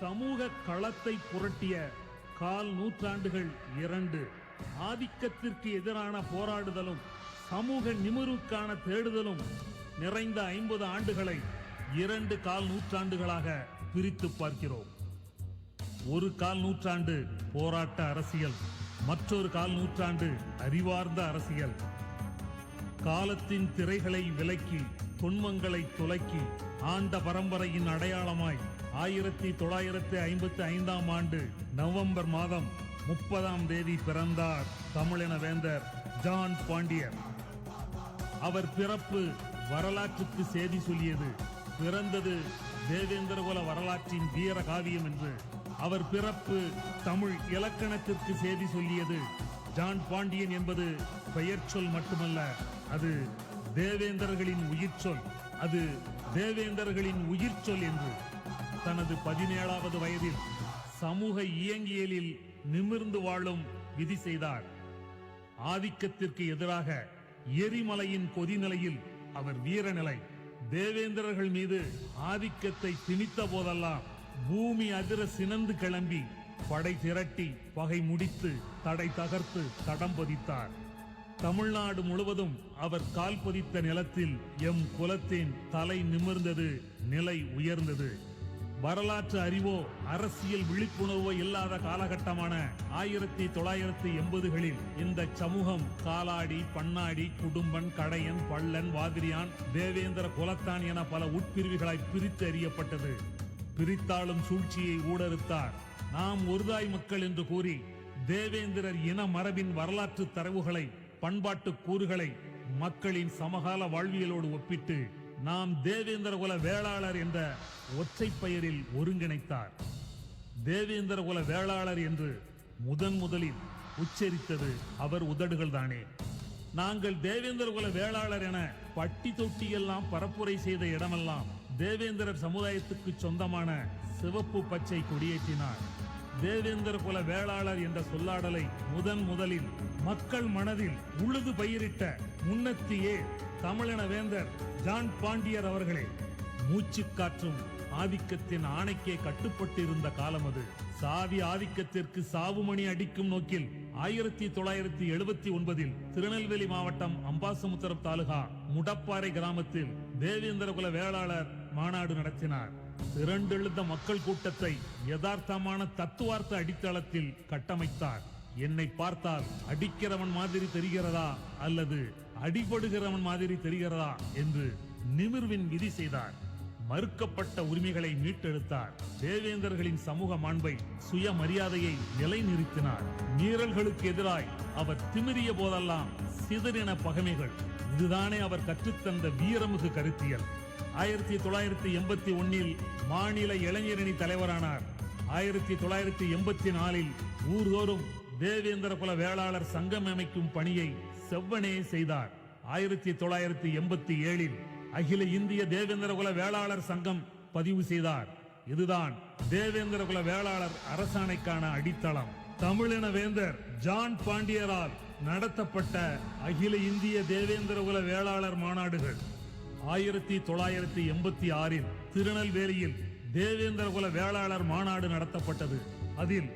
சமூக களத்தை புரட்டிய கால் நூற்றாண்டுகள் இரண்டு. ஆதிக்கத்திற்கு எதிரான போராடுதலும் சமூக நிமிருக்கான தேடுதலும் நிறைந்த ஐம்பது ஆண்டுகளை இரண்டு கால் நூற்றாண்டுகளாக பிரித்து பார்க்கிறோம். ஒரு கால் நூற்றாண்டு போராட்ட அரசியல் மற்றொரு கால் நூற்றாண்டு அறிவார்ந்த அரசியல். காலத்தின் திரைகளை விலக்கி துன்பங்களை துலக்கி ஆண்ட பரம்பரையின் அடையாளமாய் ஆயிரத்தி தொள்ளாயிரத்தி ஐம்பத்தி ஐந்தாம் ஆண்டு நவம்பர் மாதம் முப்பதாம் தேதி பிறந்தார் தமிழின வேந்தர் ஜான் பாண்டியன் அவர் பிறப்பு வரலாற்றுக்கு செய்தி சொல்லியது. பிறந்தது தேவேந்திரகுல வரலாற்றின் வீர காவியம் என்று. அவர் பிறப்பு தமிழ் இலக்கணத்திற்கு செய்தி சொல்லியது. ஜான் பாண்டியன் என்பது பெயர் சொல் மட்டுமல்ல அது தேவேந்தர்களின் உயிர் சொல் அது தேவேந்தர்களின் உயிர் சொல் என்று. தனது பதினேழாவது வயதில் சமூக இயங்கியலில் நிமிர்ந்து வாழும் விதி செய்தார். ஆதிக்கத்திற்கு எதிராக எரிமலையின் கொதிநிலையில் அவர் வீரநிலை. தேவேந்திரர்கள் மீது ஆதிக்கத்தை திணித்த போதெல்லாம் பூமி அதிர சினந்து கிளம்பி படை திரட்டி பகை முடித்து தடை தகர்த்து தடம் பதித்தார். தமிழ்நாடு முழுவதும் அவர் கால் பதித்த நிலத்தில் எம் குலத்தின் தலை நிமிர்ந்தது நிலை உயர்ந்தது. வரலாற்று அறிவோ அரசியல் விழிப்புணர்வோ இல்லாத காலகட்டமான ஆயிரத்தி தொள்ளாயிரத்தி எண்பதுகளில் இந்த சமூகம் காலாடி பண்ணாடி குடும்பன் கடையன் பள்ளன் வாதிரியான் தேவேந்திர குலத்தான் என பல உட்பிரிவுகளாய் பிரித்து அறியப்பட்டது. பிரித்தாளும் சூழ்ச்சியை ஊடறுத்தார். நாம் ஒருதாய் மக்கள் என்று கூறி தேவேந்திரர் இன மரபின் வரலாற்று தரவுகளை பண்பாட்டு கூறுகளை மக்களின் சமகால வாழ்வியலோடு ஒப்பிட்டு நாம் தேவேந்திர குல வேளாளர் என்ற ஒற்றை பெயரில் ஒருங்கிணைத்தார். தேவேந்திர குல வேளாளர் என்று முதன் முதலில் உச்சரித்தது அவர் உதடுகள் தானே நாங்கள் தேவேந்திர குல வேளாளர் என பட்டி தொட்டியெல்லாம் பரப்புரை செய்த இடமெல்லாம் தேவேந்திரர் சமுதாயத்துக்கு சொந்தமான சிவப்பு பச்சை கொடியேற்றினார். தேவேந்திர குல வேளாளர் என்ற சொல்லாடலை முதன் முதலில் மக்கள் மனதில் உழுது பயிரிட்ட முன்னத்தியே தமிழின வேந்தர் ஜான் பாண்டியர் அவர்களே மூச்சு காற்றும் ஆதிக்கத்தின் ஆணைக்கே கட்டுப்பட்டு இருந்த காலம் அது. சாதி ஆதிக்கத்திற்கு சாவுமணி அடிக்கும் நோக்கில் ஆயிரத்தி தொள்ளாயிரத்தி எழுபத்தி ஒன்பதில் திருநெல்வேலி மாவட்டம் அம்பாசமுத்திரம் தாலுகா முடப்பாறை கிராமத்தில் தேவேந்திரகுல வேளாளர் மாநாடு நடத்தினார். திரண்டெழுந்த மக்கள் கூட்டத்தை யதார்த்தமான தத்துவார்த்த அடித்தளத்தில் கட்டமைத்தார். என்னை பார்த்தால் அடிக்கிறவன் மாதிரி தெரிகிறதா அல்லது அடிபடுகிறவன் மாதிரி தெரிகிறதா என்று நிமிர்வின் விதி செய்தார். மறுக்கப்பட்ட உரிமைகளை மீட்டெடுத்தார். தேவேந்தர்களின் சமூக மாண்பை சுயமரியாதையை நிலைநிறுத்தினார். மீறல்களுக்கு எதிராய் அவர் திமிரிய போதெல்லாம் சிதறின பகைமைகள். இதுதானே அவர் கற்றுத்தந்த வீரமிகு கருத்தியல். ஆயிரத்தி தொள்ளாயிரத்தி எண்பத்தி ஒன்னில் மாநில இளைஞரணி தலைவரானார். ஆயிரத்தி தொள்ளாயிரத்தி எண்பத்தி நாலில் ஊர்தோறும் தேவேந்திர குல வேளாளர் சங்கம் அமைக்கும் பணியை செவ்வனே செய்தார். ஆயிரத்தி தொள்ளாயிரத்தி எண்பத்தி ஏழில் அகில இந்திய தேவேந்திர குல வேளாளர் சங்கம் பதிவு செய்தார். இதுதான் தேவேந்திர குல வேளாளர் அரசாணைக்கான அடித்தளம். தமிழின வேந்தர் ஜான் பாண்டியரால் நடத்தப்பட்ட அகில இந்திய தேவேந்திர குல வேளாளர் மாநாடுகள். ஆயிரத்தி தொள்ளாயிரத்தி எண்பத்தி ஆறில் திருநெல்வேலியில் தேவேந்திர குல வேளாளர் மாநாடு நடத்தப்பட்டது. அதில்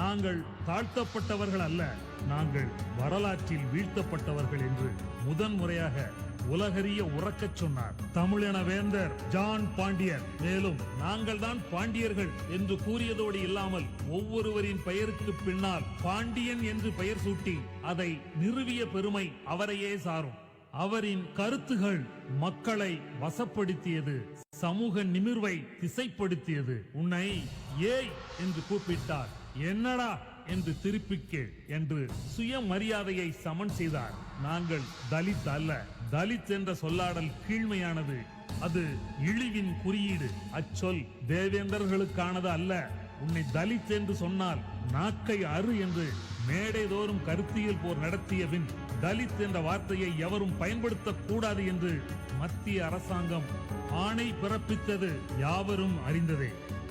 நாங்கள் தாழ்த்தப்பட்டவர்கள் அல்ல நாங்கள் வரலாற்றில் வீழ்த்தப்பட்டவர்கள் என்று முதன் முறையாக உலகறிய உறக்கச் சொன்னார். தமிழின வேந்தர் ஜான் பாண்டியர். மேலும் நாங்கள் தான் பாண்டியர்கள் என்று கூறியதோடு இல்லாமல் ஒவ்வொருவரின் பெயருக்கு பின்னால் பாண்டியன் என்று பெயர் சூட்டி அதை நிறுவிய பெருமை அவரையே சாரும். அவரின் கருத்துகள் மக்களை வசப்படுத்தியது சமூக நிமிர்வை திசைப்படுத்தியது. உன்னை ஏய் என்று கூப்பிட்டார். என்னடா என்று திருப்பி கேள் என்று சுயமரியாதையை சமன் செய்தார். நாங்கள் தலித் அல்ல. தலித் என்ற சொல்லாடல் கீழ்மையானது. அது இழிவின் குறியீடு. அச்சொல் தேவேந்தர்களுக்கானது அல்ல. உன்னை தலித் என்று சொன்னால் நாக்கை அறு என்று மேடைதோறும் கருத்தியல் போர் நடத்திய பின் தலித் என்ற வார்த்தையை எவரும் பயன்படுத்தக் கூடாது என்று மத்திய அரசாங்கம் ஆணை பிறப்பித்தது யாவரும் அறிந்ததே.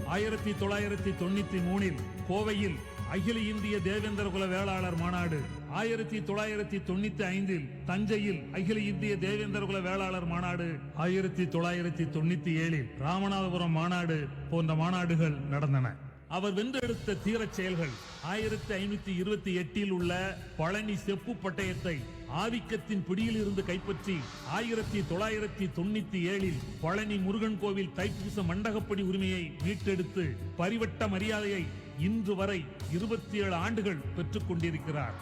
ஆயிரத்தி தொள்ளாயிரத்தி தொண்ணூத்தி மூணில் கோவையில் அகில இந்திய தேவேந்திர குல வேளாளர் மாநாடு. ஆயிரத்தி தொள்ளாயிரத்தி தொண்ணூத்தி ஐந்தில் தஞ்சையில் அகில இந்திய தேவேந்திர குல வேளாளர் மாநாடு. ஆயிரத்தி தொள்ளாயிரத்தி தொண்ணூத்தி ஏழில் ராமநாதபுரம் மாநாடு போன்ற மாநாடுகள் நடந்தன. அவர் வென்றெடுத்த தீரச் செயல்கள். ஆயிரத்தி ஐநூத்தி இருபத்தி எட்டில் உள்ள பழனி செப்பு பட்டயத்தை ஆதிக்கத்தின் பிடியில் இருந்து கைப்பற்றி ஆயிரத்தி தொள்ளாயிரத்தி தொண்ணூத்தி ஏழில் பழனி முருகன் கோவில் தைப்பூச மண்டகப்படி உரிமையை மீட்டெடுத்து பரிவட்ட மரியாதையை இன்று வரை இருபத்தி ஏழு ஆண்டுகள் பெற்றுக் கொண்டிருக்கிறார்.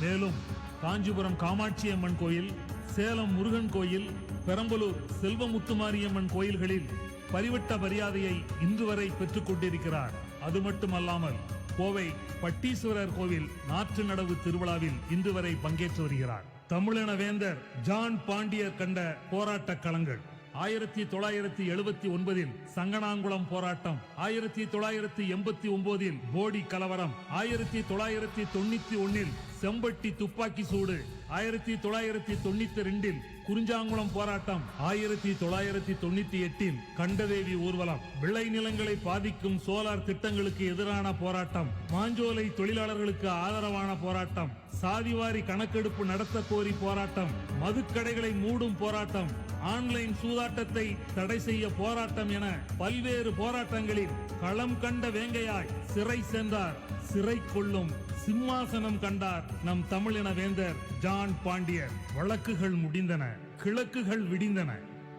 மேலும் காஞ்சிபுரம் காமாட்சி அம்மன் கோயில் சேலம் முருகன் கோயில் பெரம்பலூர் செல்வமுத்துமாரியம்மன் கோயில்களில் பரிவட்ட மரியாதையை இன்று வரை பெற்றுக் கொண்டிருக்கிறார். அது மட்டுமல்லாமல் கோவை பட்டீஸ்வரர் கோவில் நாற்று நடவு திருவிழாவில் இன்று வரை பங்கேற்று வருகிறார். தமிழின வேந்தர் ஜான் பாண்டியர் கண்ட போராட்ட களங்கள். ஆயிரத்தி தொள்ளாயிரத்தி எழுபத்தி ஒன்பதில் சங்கனாங்குளம் போராட்டம் ஆயிரத்தி தொள்ளாயிரத்தி எண்பத்தி ஒன்பதில் போடி கலவரம் ஆயிரத்தி தொள்ளாயிரத்தி தொண்ணூத்தி ஒன்னில் செம்பட்டி துப்பாக்கி சூடு ஆயிரத்தி தொள்ளாயிரத்தி தொண்ணூத்தி ரெண்டில் குறிஞ்சாங்குளம் போராட்டம் ஆயிரத்தி தொள்ளாயிரத்தி தொண்ணூத்தி எட்டில் கண்டதேவி ஊர்வலம். விளை நிலங்களை பாதிக்கும் சோலார் திட்டங்களுக்கு எதிரான போராட்டம். மாஞ்சோலை தொழிலாளர்களுக்கு ஆதரவான போராட்டம். சாதிவாரி கணக்கெடுப்பு நடத்த கோரி போராட்டம். மதுக்கடைகளை மூடும் போராட்டம். ஆன்லைன் சூதாட்டத்தை தடை செய்ய போராட்டம் என பல்வேறு போராட்டங்களில் களம் கண்ட வேங்கையாய் சிறை சென்றார். சிறை கொள்ளும் சிம்மாசனம் கண்டார் நம் தமிழின வேந்தர் ஜான் பாண்டியர். வழக்குகள் முடிந்தன கிழக்குகள் விடிந்தன.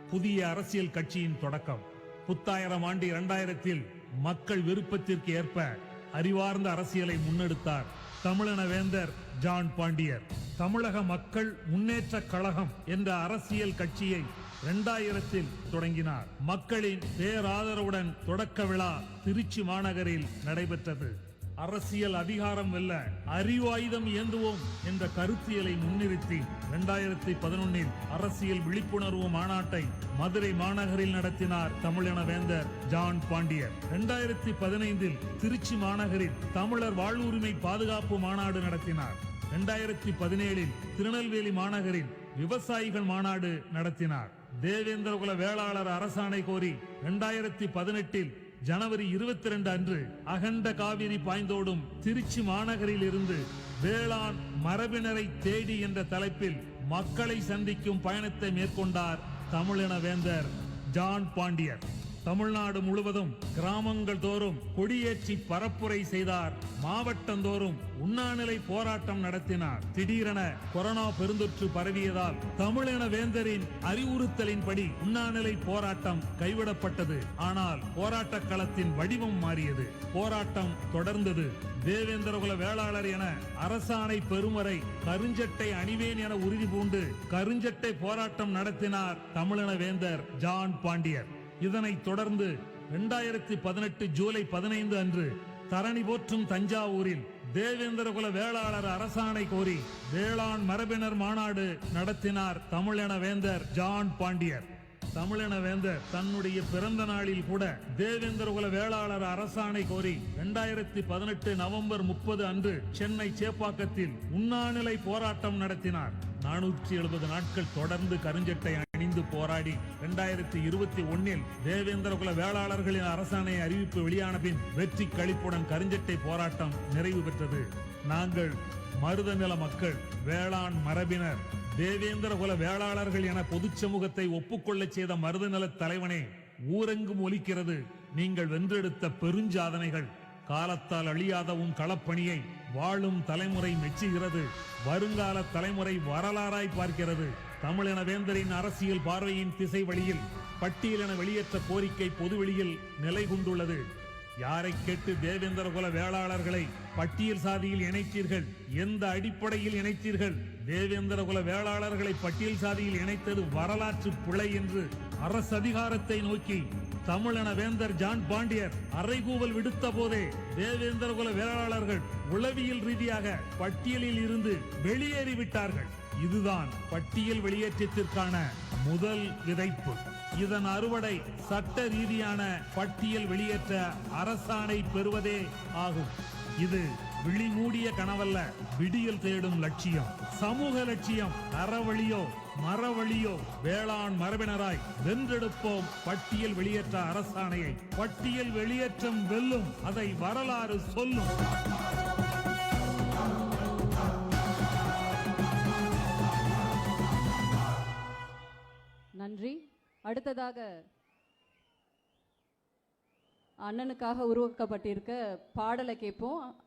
புதிய அரசியல் கட்சியின் தொடக்கம். புத்தாயிரம் ஆண்டு இரண்டாயிரத்தில் மக்கள் விருப்பத்திற்கு ஏற்ப அறிவார்ந்த அரசியலை முன்னெடுத்தார் தமிழின வேந்தர் ஜான் பாண்டியர். தமிழக மக்கள் முன்னேற்ற கழகம் என்ற அரசியல் கட்சியை இரண்டாயிரத்தில் தொடங்கினார். மக்களின் பேராதரவுடன் தொடக்க விழா திருச்சி மாநகரில் நடைபெற்றது. அரசியல் அதிகாரம் வெல்ல அறிவாயுதம் ஏந்துவோம் என்ற கருத்தியலை முன்னிறுத்தி இரண்டாயிரத்தி பதினொன்னில் அரசியல் விழிப்புணர்வு மாநாட்டை மதுரை மாநகரில் நடத்தினார் தமிழின வேந்தர் ஜான் பாண்டியர். இரண்டாயிரத்தி பதினைந்தில் திருச்சி மாநகரில் தமிழர் வாழ்வுரிமை பாதுகாப்பு மாநாடு நடத்தினார். இரண்டாயிரத்தி பதினேழில் திருநெல்வேலி மாநகரில் விவசாயிகள் மாநாடு நடத்தினார். தேவேந்திரகுல வேளாளர் அரசாணை கோரி இரண்டாயிரத்தி பதினெட்டில் ஜனவரி இருபத்தி ரெண்டு அன்று அகண்ட காவிரி பாய்ந்தோடும் திருச்சி மாநகரில் இருந்து வேளாண் மரபினரை தேடி என்ற தலைப்பில் மக்களை சந்திக்கும் பயணத்தை மேற்கொண்டார் தமிழின வேந்தர் ஜான் பாண்டியர். தமிழ்நாடு முழுவதும் கிராமங்கள் தோறும் கொடியேற்றி பரப்புரை செய்தார். மாவட்டந்தோறும் உண்ணாநிலை போராட்டம் நடத்தினார். திடீரென கொரோனா பெருந்தொற்று பரவியதால் தமிழின வேந்தரின் அறிவுறுத்தலின்படி உண்ணாநிலை போராட்டம் கைவிடப்பட்டது. ஆனால் போராட்ட களத்தின் வடிவம் மாறியது. போராட்டம் தொடர்ந்தது. தேவேந்திரகுல வேளாளர் என அரசாணை பெருமறை கருஞ்சட்டை அணிவேன் என உறுதி பூண்டு கருஞ்சட்டை போராட்டம் நடத்தினார் தமிழின வேந்தர் ஜான் பாண்டியர். இதனைத் தொடர்ந்து இரண்டாயிரத்தி பதினெட்டு ஜூலை பதினைந்து அன்று தரணி போற்றும் தஞ்சாவூரில் தேவேந்திரகுல வேளாளர் அரசாணை கோரி வேளாண் மரபினர் மாநாடு நடத்தினார் தமிழின வேந்தர் ஜான் பாண்டியர். தமிழின வேந்தர் தன்னுடைய பிறந்த நாளில் கூட தேவேந்திரகுல வேளாளர் அரசாணை கோரி இரண்டாயிரத்தி பதினெட்டு நவம்பர் முப்பது அன்று சென்னை சேப்பாக்கத்தில் உண்ணாநிலை போராட்டம் நடத்தினார். நானூற்றி எழுபது நாட்கள் தொடர்ந்து கருஞ்சட்டை அணிந்து போராடி இரண்டாயிரத்தி இருபத்தி ஒன்னில் தேவேந்திரகுல வேளாளர்களின் அரசாணை அறிவிப்பு வெளியான பின் வெற்றி கழிப்புடன் கருஞ்சட்டை போராட்டம் நிறைவு பெற்றது. நாங்கள் மருத நில மக்கள் வேளாண் மரபினர் தேவேந்திரகுல வேளாளர்கள் என பொது சமூகத்தை ஒப்புக்கொள்ளச் செய்த மருத நிலத் தலைவனே ஊரெங்கும் ஒலிக்கிறது. நீங்கள் வென்றெடுத்த பெருஞ்சாதனைகள் காலத்தால் அழியாதவும் களப்பணியை வாழும் தலைமுறை மெச்சுகிறது. வருங்கால தலைமுறை வரலாறாய் பார்க்கிறது. தமிழின வேந்தரின் அரசியல் பார்வையின் திசை வழியில் பட்டியலின வெளியேற்ற கோரிக்கை பொதுவெளியில் நிலை கொண்டுள்ளது யாரை கேட்டு தேவேந்திர குல வேளாளர்களை பட்டியல் சாதியில் இணைத்தீர்கள்? எந்த அடிப்படையில் இணைத்தீர்கள்? தேவேந்திர குல வேளாளர்களை பட்டியல் சாதியில் இணைத்தது வரலாற்று பிழை என்று அரசு அதிகாரத்தை நோக்கி தமிழன வேந்தர் ஜான் பாண்டியர் அறைகூவல் விடுத்த போதே தேவேந்திர குல வேளாளர்கள் உளவியல் ரீதியாக பட்டியலில் இருந்து வெளியேறிவிட்டார்கள். இதுதான் பட்டியல் வெளியேற்றத்திற்கான முதல் விதைப்பு இதன் அறுவடை சட்ட ரீதியான பட்டியல் வெளியேற்ற அரசாணை பெறுவதே ஆகும். இது விழிமூடிய கனவல்ல விடியல் தேடும் லட்சியம். சமூக லட்சியம் அறவழியோ மரவழியோ வேளாண் மரபினராய் வென்றெடுப்போம் பட்டியல் வெளியேற்ற அரசாணையை. பட்டியல் வெளியேற்றம் வெல்லும் அதை வரலாறு சொல்லும். அடுத்ததாக அண்ணனுக்காக உருவாக்கப்பட்டிருக்க பாடலை கேட்போம்.